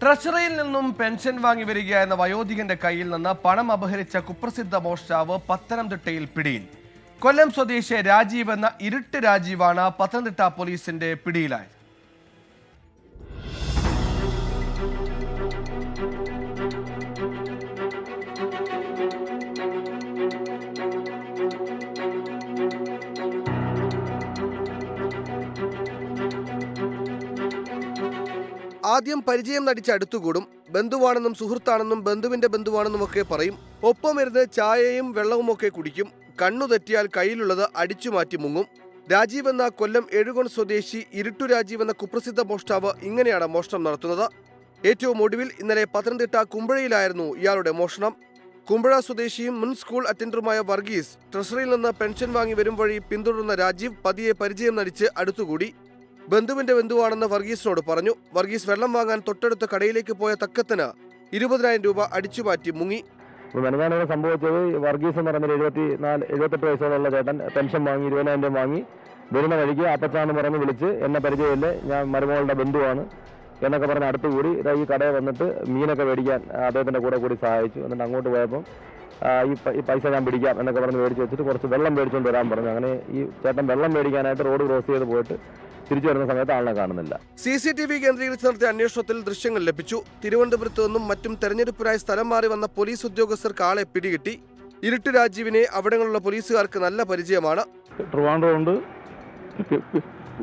ട്രഷറിയിൽ നിന്നും പെൻഷൻ വാങ്ങി വരിക എന്ന വയോധികന്റെ കയ്യിൽ നിന്ന് പണം അപഹരിച്ച കുപ്രസിദ്ധ മോഷ്ടാവ് പത്തനംതിട്ടയിൽ പിടിയിൽ. കൊല്ലം സ്വദേശി രാജീവ് എന്ന ഇരുട്ട് രാജീവാണ് പത്തനംതിട്ട പോലീസിന്റെ പിടിയിലായത്. ആദ്യം പരിചയം നടിച്ച് അടുത്തുകൂടും. ബന്ധുവാണെന്നും സുഹൃത്താണെന്നും ബന്ധുവിന്റെ ബന്ധുവാണെന്നും ഒക്കെ പറയും. ഒപ്പം ഇരുന്ന് ചായയും വെള്ളവും ഒക്കെ കുടിക്കും. കണ്ണു തെറ്റിയാൽ കയ്യിലുള്ളത് അടിച്ചു മാറ്റി മുങ്ങും. രാജീവ് എന്ന കൊല്ലം എഴുകോൺ സ്വദേശി ഇരുട്ടു രാജീവ് എന്ന കുപ്രസിദ്ധ മോഷ്ടാവ് ഇങ്ങനെയാണ് മോഷണം നടത്തുന്നത്. ഏറ്റവും ഒടുവിൽ ഇന്നലെ പത്തനംതിട്ട കുമ്പഴയിലായിരുന്നു ഇയാളുടെ മോഷണം. കുമ്പഴ സ്വദേശിയും മുൻ സ്കൂൾ അറ്റൻഡറുമായ വർഗീസ് ട്രഷറിയിൽ നിന്ന് പെൻഷൻ വാങ്ങി വരും വഴി പിന്തുടർന്ന രാജീവ് പതിയെ പരിചയം നടിച്ച് അടുത്തുകൂടി. ബന്ധുവിന്റെ ബന്ധുവാണെന്ന് വർഗീസിനോട് പറഞ്ഞു. വർഗീസ് വെള്ളം വാങ്ങാൻ തൊട്ടടുത്ത കടയിലേക്ക് പോയ തക്കത്തിന് ഇരുപതിനായിരം രൂപ അടിച്ചുമാറ്റി മുങ്ങി. മെനഞ്ഞാണ് സംഭവിച്ചത് വർഗീസ് എന്ന് പറയുന്ന എഴുപത്തി നാല് എഴുപത്തെട്ട് വയസ്സുള്ള ചേട്ടൻ പെൻഷൻ വാങ്ങി ഇരുപതിനായിരം രൂപ വാങ്ങി. വരുന്ന വഴിക്ക് അപ്പച്ചാന്ന് പറഞ്ഞ് വിളിച്ച് എന്നെ പരിചയമില്ല. ഞാൻ മരുമകളുടെ ബന്ധുവാണ് എന്നൊക്കെ പറഞ്ഞ് അടുത്ത് കൂടി ഇതാ ഈ കടയിൽ വന്നിട്ട് മീനൊക്കെ മേടിക്കാൻ അദ്ദേഹത്തിന്റെ കൂടെ കൂടി സഹായിച്ചു. എന്നിട്ട് അങ്ങോട്ട് പോയപ്പോൾ ഈ ഈ പൈസ ഞാൻ പിടിക്കാം എന്നൊക്കെ പറഞ്ഞ് മേടിച്ച് വെച്ചിട്ട് കുറച്ച് വെള്ളം മേടിച്ചുകൊണ്ട് വരാൻ പറഞ്ഞു. അങ്ങനെ ഈ ചേട്ടൻ വെള്ളം മേടിക്കാനായിട്ട് റോഡ് ക്രോസ് ചെയ്ത് പോയിട്ട് തിരിച്ചു വരുന്ന സമയത്ത് ആളിനെ കാണുന്നില്ല. സി സി ടി വി കേന്ദ്രീകരിച്ച് നടത്തിയ അന്വേഷണത്തിൽ ദൃശ്യങ്ങൾ ലഭിച്ചു. തിരുവനന്തപുരത്തു നിന്നും മറ്റും തെരഞ്ഞെടുപ്പിനായി സ്ഥലം മാറി വന്ന പോലീസ് ഉദ്യോഗസ്ഥർക്ക് ആളെ പിടികിട്ടി. ഇരുട്ട് രാജീവിനെ അവിടങ്ങളിലുള്ള പോലീസുകാർക്ക് നല്ല പരിചയമാണ്. ട്രിവാൻഡ്രം ഉണ്ട്. പി- പി-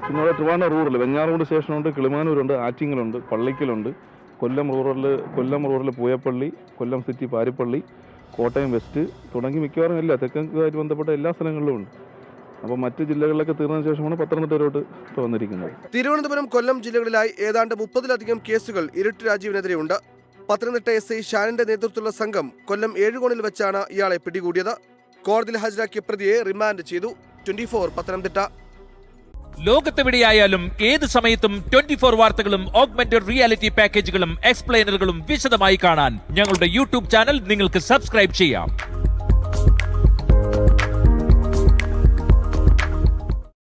പിന്നെ ട്രിവാൻഡ്രം റൂറൽ വെഞ്ഞാറമൂട് സ്റ്റേഷനുണ്ട് കിളിമാനൂരുണ്ട് ആറ്റിങ്ങലുണ്ട് പള്ളിക്കലുണ്ട് Kollam rural Kollam rural Pooyappally Kollam city Paripally Kottayam west തുടങ്ങി മിക്കവാറും എല്ലാ തെക്കുമായിട്ട് ബന്ധപ്പെട്ട എല്ലാ സ്ഥലങ്ങളിലും ഉണ്ട്. അപ്പോൾ മറ്റു ജില്ലകളിലൊക്കെ തീർന്നതിന് ശേഷമാണ് പത്തനംതിട്ടയിലോട്ട് ഇപ്പോൾ വന്നിരിക്കുന്നത്. തിരുവനന്തപുരം കൊല്ലം ജില്ലകളിലായി ഏതാണ്ട് മുപ്പതിലധികം കേസുകൾ ഇരുട്ട് രാജീവിനെതിരെയുണ്ട്. Pathanamthitta S I. ഷാനിന്റെ നേതൃത്വത്തിലുള്ള സംഘം കൊല്ലം ഏഴുകോണിൽ വെച്ചാണ് ഇയാളെ പിടികൂടിയത്. കോടതിയിൽ ഹാജരാക്കിയ പ്രതിയെ റിമാൻഡ് ചെയ്തു. Twenty four Pathanamthitta. ലോകത്തെവിടെയായാലും ഏത് സമയത്തും ട്വന്റി ഫോർ വാർത്തകളും ഓഗ്മെന്റഡ് റിയാലിറ്റി പാക്കേജുകളും എക്സ്പ്ലെയിനറുകളും വിശദമായി കാണാൻ ഞങ്ങളുടെ യൂട്യൂബ് ചാനൽ നിങ്ങൾക്ക് സബ്സ്ക്രൈബ് ചെയ്യാം.